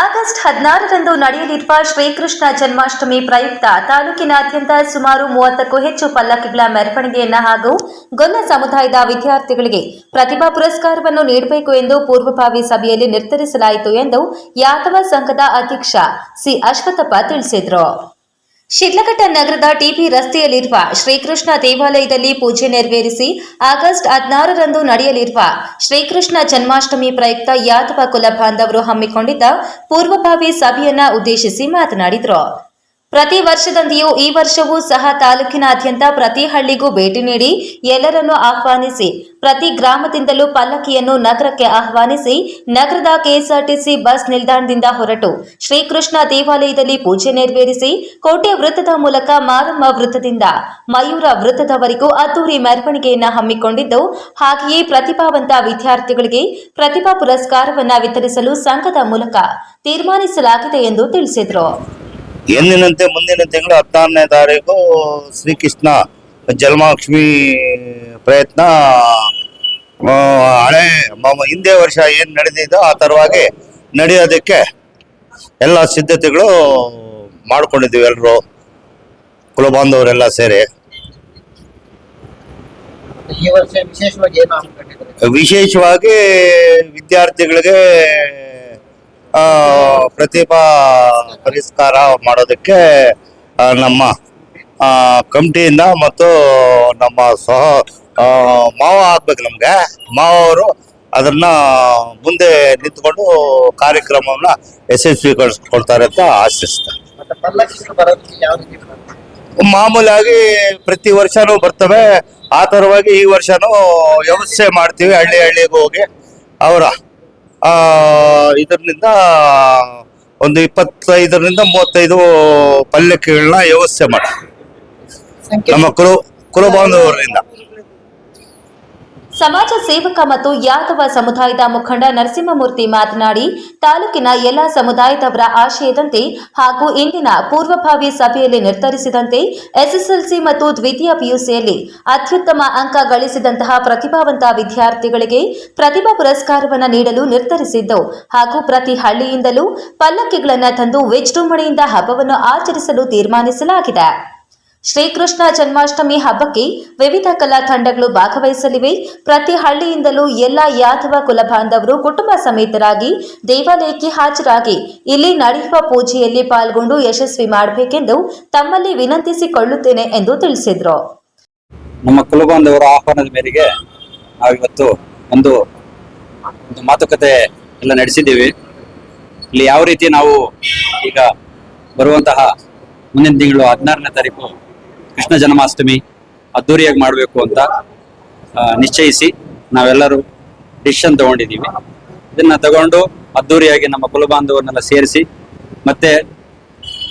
August ಹದಿನಾರರಂದು ನಡೆಯಲಿರುವ ಶ್ರೀಕೃಷ್ಣ ಜನ್ಮಾಷ್ಟಮಿ ಪ್ರಯುಕ್ತ ತಾಲೂಕಿನಾದ್ಯಂತ ಸುಮಾರು ಮೂವತ್ತಕ್ಕೂ ಹೆಚ್ಚು ಪಲ್ಲಕ್ಕಿಗಳ ಮೆರವಣಿಗೆಯನ್ನ ಹಾಗೂ ಗೊಲ್ಲ ಸಮುದಾಯದ ವಿದ್ಯಾರ್ಥಿಗಳಿಗೆ ಪ್ರತಿಭಾ ಪುರಸ್ಕಾರವನ್ನು ನೀಡಬೇಕು ಎಂದು ಪೂರ್ವಭಾವಿ ಸಭೆಯಲ್ಲಿ ನಿರ್ಧರಿಸಲಾಯಿತು ಎಂದು ಯಾದವ ಸಂಘದ ಅಧ್ಯಕ್ಷ ಸಿ ಅಶ್ವಥಪ್ಪ ತಿಳಿಸಿದರು. ಶಿಡ್ಲಘಟ್ಟ ನಗರದ ಟಿಪಿ ರಸ್ತೆಯಲ್ಲಿರುವ ಶ್ರೀಕೃಷ್ಣ ದೇವಾಲಯದಲ್ಲಿ ಪೂಜೆ ನೆರವೇರಿಸಿ ಆಗಸ್ಟ್ ಹದಿನಾರರಂದು ನಡೆಯಲಿರುವ ಶ್ರೀಕೃಷ್ಣ ಜನ್ಮಾಷ್ಟಮಿ ಪ್ರಯುಕ್ತ ಯಾದವ ಕುಲ ಬಾಂಧವರು ಹಮ್ಮಿಕೊಂಡಿದ್ದ ಪೂರ್ವಭಾವಿ ಸಭೆಯನ್ನ ಉದ್ದೇಶಿಸಿ ಮಾತನಾಡಿದರು. ಪ್ರತಿ ವರ್ಷದಂತೆಯೂ ಈ ವರ್ಷವೂ ಸಹ ತಾಲೂಕಿನಾದ್ಯಂತ ಪ್ರತಿ ಹಳ್ಳಿಗೂ ಭೇಟಿ ನೀಡಿ ಎಲ್ಲರನ್ನು ಆಹ್ವಾನಿಸಿ, ಪ್ರತಿ ಗ್ರಾಮದಿಂದಲೂ ಪಲ್ಲಕ್ಕಿಯನ್ನು ನಗರಕ್ಕೆ ಆಹ್ವಾನಿಸಿ, ನಗರದ ಕೆಎಸ್ಆರ್ಟಿಸಿ ಬಸ್ ನಿಲ್ದಾಣದಿಂದ ಹೊರಟು ಶ್ರೀಕೃಷ್ಣ ದೇವಾಲಯದಲ್ಲಿ ಪೂಜೆ ನೆರವೇರಿಸಿ, ಕೋಟೆ ವೃತ್ತದ ಮೂಲಕ ಮಾರಮ್ಮ ವೃತ್ತದಿಂದ ಮಯೂರ ವೃತ್ತದವರೆಗೂ ಅದ್ದೂರಿ ಮೆರವಣಿಗೆಯನ್ನು ಹಮ್ಮಿಕೊಂಡಿದ್ದು, ಹಾಗೆಯೇ ಪ್ರತಿಭಾವಂತ ವಿದ್ಯಾರ್ಥಿಗಳಿಗೆ ಪ್ರತಿಭಾ ಪುರಸ್ಕಾರವನ್ನು ವಿತರಿಸಲು ಸಂಘದ ಮೂಲಕ ತೀರ್ಮಾನಿಸಲಾಗಿದೆ ಎಂದು ತಿಳಿಸಿದರು. ಎಂದಿನಂತೆ ಮುಂದಿನ ತಿಂಗಳು ಹದಿನಾರನೇ ತಾರೀಕು ಶ್ರೀಕೃಷ್ಣ ಜನ್ಮಾಷ್ಟಮಿ ಪ್ರಯತ್ನ ಹಳೆ ಹಿಂದೆ ವರ್ಷ ಏನು ನಡೆದಿದ್ದೋ ಆ ಥರವಾಗಿ ನಡೆಯೋದಕ್ಕೆ ಎಲ್ಲ ಸಿದ್ಧತೆಗಳು ಮಾಡ್ಕೊಂಡಿದ್ದೀವಿ ಎಲ್ಲರೂ ಕುಲಬಾಂಧವರೆಲ್ಲ ಸೇರಿ. ವಿಶೇಷವಾಗಿ ವಿಶೇಷವಾಗಿ ವಿದ್ಯಾರ್ಥಿಗಳಿಗೆ ಪ್ರತಿಭಾ ಪರಿಷ್ಕಾರ ಮಾಡೋದಕ್ಕೆ ನಮ್ಮ ಕಮಿಟಿಯಿಂದ ಮತ್ತು ನಮ್ಮ ಸಹ ಮಾವ ಆಗ್ಬೇಕು ನಮಗೆ. ಮಾವ ಅವರು ಅದನ್ನ ಮುಂದೆ ನಿಂತ್ಕೊಂಡು ಕಾರ್ಯಕ್ರಮವನ್ನ ಯಶಸ್ವಿಗೊಳಿಸ್ಕೊಳ್ತಾರೆ ಅಂತ ಆಶಿಸ್ತಾರೆ. ಮಾಮೂಲಿಯಾಗಿ ಮಾಮೂಲಾಗಿ ಪ್ರತಿ ವರ್ಷನೂ ಬರ್ತವೆ. ಆ ತರವಾಗಿ ಈ ವರ್ಷನೂ ವ್ಯವಸ್ಥೆ ಮಾಡ್ತೀವಿ ಹಳ್ಳಿ ಹಳ್ಳಿಗೆ ಹೋಗಿ. ಅವರ ಇದರಿಂದ ಒಂದು ಇಪ್ಪತ್ತೈದರಿಂದ ಮೂವತ್ತೈದು ಪಲ್ಯಕ್ಕೆಗಳನ್ನ ವ್ಯವಸ್ಥೆ ಮಾಡಿ. ನಮ್ಮ ಕುರು ಕುಲಬಾಂಧವರಿಂದ ಸಮಾಜ ಸೇವಕ ಮತ್ತು ಯಾದವ ಸಮುದಾಯದ ಮುಖಂಡ ನರಸಿಂಹಮೂರ್ತಿ ಮಾತನಾಡಿ, ತಾಲೂಕಿನ ಎಲ್ಲ ಸಮುದಾಯದವರ ಆಶಯದಂತೆ ಹಾಗೂ ಇಂದಿನ ಪೂರ್ವಭಾವಿ ಸಭೆಯಲ್ಲಿ ನಿರ್ಧರಿಸಿದಂತೆ ಎಸ್ಎಸ್ಎಲ್ಸಿ ಮತ್ತು ದ್ವಿತೀಯ ಪಿಯುಸಿಯಲ್ಲಿ ಅತ್ಯುತ್ತಮ ಅಂಕ ಗಳಿಸಿದಂತಹ ಪ್ರತಿಭಾವಂತ ವಿದ್ಯಾರ್ಥಿಗಳಿಗೆ ಪ್ರತಿಭಾ ಪುರಸ್ಕಾರವನ್ನು ನೀಡಲು ನಿರ್ಧರಿಸಿದ್ದು ಹಾಗೂ ಪ್ರತಿ ಹಳ್ಳಿಯಿಂದಲೂ ಪಲ್ಲಕ್ಕಿಗಳನ್ನು ತಂದು ವಿಜೃಂಭಣೆಯಿಂದ ಹಬ್ಬವನ್ನು ಆಚರಿಸಲು ತೀರ್ಮಾನಿಸಲಾಗಿದೆ. ಶ್ರೀಕೃಷ್ಣ ಜನ್ಮಾಷ್ಟಮಿ ಹಬ್ಬಕ್ಕೆ ವಿವಿಧ ಕಲಾ ತಂಡಗಳು ಭಾಗವಹಿಸಲಿವೆ. ಪ್ರತಿ ಹಳ್ಳಿಯಿಂದಲೂ ಎಲ್ಲ ಯಾದವ ಕುಲ ಬಾಂಧವರು ಕುಟುಂಬ ಸಮೇತರಾಗಿ ದೇವಾಲಯಕ್ಕೆ ಹಾಜರಾಗಿ ಇಲ್ಲಿ ನಡೆಯುವ ಪೂಜೆಯಲ್ಲಿ ಪಾಲ್ಗೊಂಡು ಯಶಸ್ವಿ ಮಾಡಬೇಕೆಂದು ತಮ್ಮಲ್ಲಿ ವಿನಂತಿಸಿಕೊಳ್ಳುತ್ತೇನೆ ಎಂದು ತಿಳಿಸಿದರು. ನಮ್ಮ ಕುಲಬಾಂಧವರ ಆಹ್ವಾನದ ಮೇರೆಗೆ ನಾವಿವತ್ತು ಒಂದು ಒಂದು ಮಾತುಕತೆ ಎಲ್ಲ ನಡೆಸಿದ್ದೀವಿ. ಇಲ್ಲಿ ಯಾವ ರೀತಿ ನಾವು ಈಗ ಬರುವಂತಹ ಮುಂದಿನ ತಿಂಗಳು ಹದಿನಾರನೇ ತಾರೀಕು ಕೃಷ್ಣ ಜನ್ಮಾಷ್ಟಮಿ ಅದ್ದೂರಿಯಾಗಿ ಮಾಡಬೇಕು ಅಂತ ನಿಶ್ಚಯಿಸಿ ನಾವೆಲ್ಲರೂ ಡಿಸಿಷನ್ ತಗೊಂಡಿದ್ದೀವಿ. ಇದನ್ನ ತಗೊಂಡು ಅದ್ದೂರಿಯಾಗಿ ನಮ್ಮ ಕುಲಬಾಂಧವರನ್ನೆಲ್ಲ ಸೇರಿಸಿ, ಮತ್ತೆ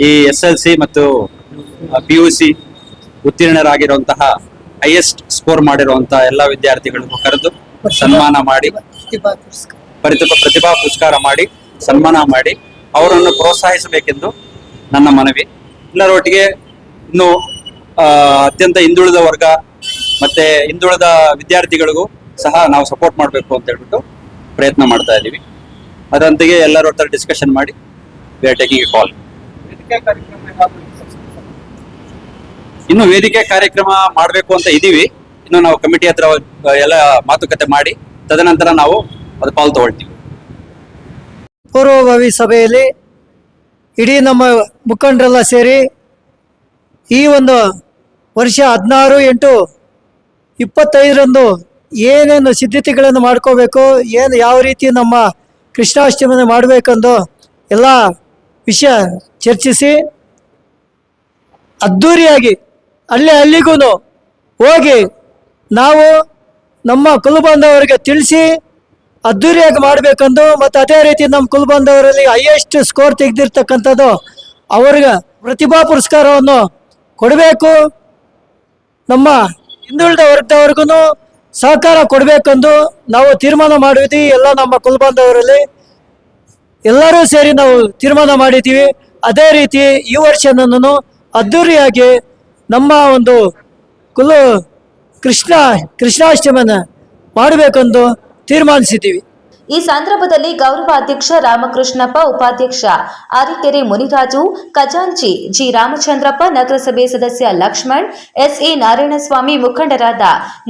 ಈ ಎಸ್ ಎಲ್ ಸಿ ಮತ್ತು ಪಿ ಯು ಸಿ ಉತ್ತೀರ್ಣರಾಗಿರುವಂತಹ ಹೈಯೆಸ್ಟ್ ಸ್ಕೋರ್ ಮಾಡಿರುವಂತಹ ಎಲ್ಲ ವಿದ್ಯಾರ್ಥಿಗಳಿಗೂ ಕರೆದು ಸನ್ಮಾನ ಮಾಡಿ ಪ್ರತಿಭಾ ಪುರಸ್ಕಾರ ಪ್ರತಿಭಾ ಪುರಸ್ಕಾರ ಮಾಡಿ, ಸನ್ಮಾನ ಮಾಡಿ, ಅವರನ್ನು ಪ್ರೋತ್ಸಾಹಿಸಬೇಕೆಂದು ನನ್ನ ಮನವಿ. ಎಲ್ಲರೊಟ್ಟಿಗೆ ಇನ್ನು ಅತ್ಯಂತ ಹಿಂದುಳಿದ ವರ್ಗ ಮತ್ತೆ ಹಿಂದುಳಿದ ವಿದ್ಯಾರ್ಥಿಗಳಿಗೂ ಸಹ ನಾವು ಸಪೋರ್ಟ್ ಮಾಡಬೇಕು ಅಂತ ಹೇಳ್ಬಿಟ್ಟು ಪ್ರಯತ್ನ ಮಾಡ್ತಾ ಇದ್ದೀವಿ. ಅದರಂತೆಗೆ ಎಲ್ಲರ ಹತ್ರ ಡಿಸ್ಕಷನ್ ಮಾಡಿ we are taking a call ಇನ್ನು ವೇದಿಕೆ ಕಾರ್ಯಕ್ರಮ ಮಾಡಬೇಕು ಅಂತ ಇದೀವಿ ಇನ್ನು ನಾವು ಕಮಿಟಿ ಹತ್ರ ಎಲ್ಲ ಮಾತುಕತೆ ಮಾಡಿ ತದನಂತರ ನಾವು ಅದು ಪಾಲ್ ತಗೊಳ್ತೀವಿ. ಪೂರ್ವಭಾವಿ ಸಭೆಯಲ್ಲಿ ಇಡೀ ನಮ್ಮ ಮುಖಂಡರೆಲ್ಲ ಸೇರಿ ಈ ಒಂದು ವರ್ಷ ಹದಿನಾರು ಎಂಟು ಇಪ್ಪತ್ತೈದರಂದು ಏನೇನು ಸಿದ್ಧತೆಗಳನ್ನು ಮಾಡ್ಕೋಬೇಕು, ಏನು ಯಾವ ರೀತಿ ನಮ್ಮ ಕೃಷ್ಣಾಷ್ಟಮಿನ ಮಾಡಬೇಕೆಂದು ಎಲ್ಲ ವಿಷಯ ಚರ್ಚಿಸಿ ಅದ್ಧೂರಿಯಾಗಿ ಅಲ್ಲಿ ಅಲ್ಲಿಗೂ ಹೋಗಿ ನಾವು ನಮ್ಮ ಕುಲಬಾಂಧವರಿಗೆ ತಿಳಿಸಿ ಅದ್ದೂರಿಯಾಗಿ ಮಾಡಬೇಕೆಂದು ಮತ್ತು ಅದೇ ರೀತಿ ನಮ್ಮ ಕುಲಬಾಂಧವರಲ್ಲಿ ಹೈಯೆಸ್ಟ್ ಸ್ಕೋರ್ ತೆಗೆದಿರ್ತಕ್ಕಂಥದ್ದು ಅವ್ರಿಗೆ ಪ್ರತಿಭಾ ಪುರಸ್ಕಾರವನ್ನು ಕೊಡಬೇಕು. ನಮ್ಮ ಹಿಂದುಳಿದ ವರ್ಗದವರೆಗೂ ಸಹಕಾರ ಕೊಡಬೇಕೆಂದು ನಾವು ತೀರ್ಮಾನ ಮಾಡಿದ್ವಿ, ಎಲ್ಲ ನಮ್ಮ ಕುಲಬಾಂಧವರಲ್ಲಿ. ಎಲ್ಲರೂ ಸೇರಿ ನಾವು ತೀರ್ಮಾನ ಮಾಡಿದ್ದೀವಿ. ಅದೇ ರೀತಿ ಈ ವರ್ಷ ನನ್ನನ್ನು ಅದ್ಧೂರಿಯಾಗಿ ನಮ್ಮ ಒಂದು ಕುಲು ಕೃಷ್ಣ, ಕೃಷ್ಣಾಷ್ಟಮಿನ ಮಾಡಬೇಕೆಂದು ತೀರ್ಮಾನಿಸಿದ್ದೀವಿ. ಈ ಸಂದರ್ಭದಲ್ಲಿ ಗೌರವ ಅಧ್ಯಕ್ಷ ರಾಮಕೃಷ್ಣಪ್ಪ ಉಪಾಧ್ಯಕ್ಷ ಅರಿಕೆರೆ ಮುನಿರಾಜು, ಖಜಾಂಚಿ ಜಿ ರಾಮಚಂದ್ರಪ್ಪ, ನಗರಸಭೆ ಸದಸ್ಯ ಲಕ್ಷ್ಮಣ್, ಎಸ್ಎ ನಾರಾಯಣಸ್ವಾಮಿ ಮುಖಂಡರಾದ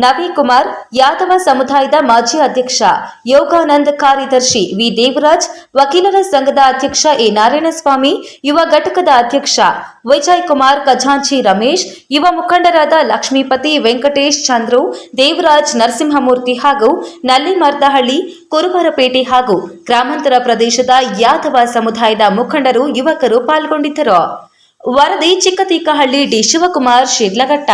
ನವೀಕುಮಾರ್, ಯಾದವ ಸಮುದಾಯದ ಮಾಜಿ ಅಧ್ಯಕ್ಷ ಯೋಗಾನಂದ ಕಾರ್ಯದರ್ಶಿ ವಿ ದೇವರಾಜ್, ವಕೀಲರ ಸಂಘದ ಅಧ್ಯಕ್ಷ ಎ ನಾರಾಯಣಸ್ವಾಮಿ, ಯುವ ಘಟಕದ ಅಧ್ಯಕ್ಷ ವಿಜಯ್ ಕುಮಾರ್ ಖಜಾಂಚಿ ರಮೇಶ್, ಯುವ ಮುಖಂಡರಾದ ಲಕ್ಷ್ಮೀಪತಿ ವೆಂಕಟೇಶ್ ಚಂದ್ರು, ದೇವರಾಜ್ ನರಸಿಂಹಮೂರ್ತಿ ಹಾಗೂ ನಲ್ಲಿಮರ್ದಹಳ್ಳಿ ಕುರುಬರಪೇಟೆ ಹಾಗೂ ಗ್ರಾಮಾಂತರ ಪ್ರದೇಶದ ಯಾದವ ಸಮುದಾಯದ ಮುಖಂಡರು ಯುವಕರು ಪಾಲ್ಗೊಂಡಿದ್ದರು. ವರದಿ ಚಿಕ್ಕತೀಕಹಳ್ಳಿ ಡಿ ಶಿವಕುಮಾರ್ ಶಿಡ್ಲಘಟ್ಟ.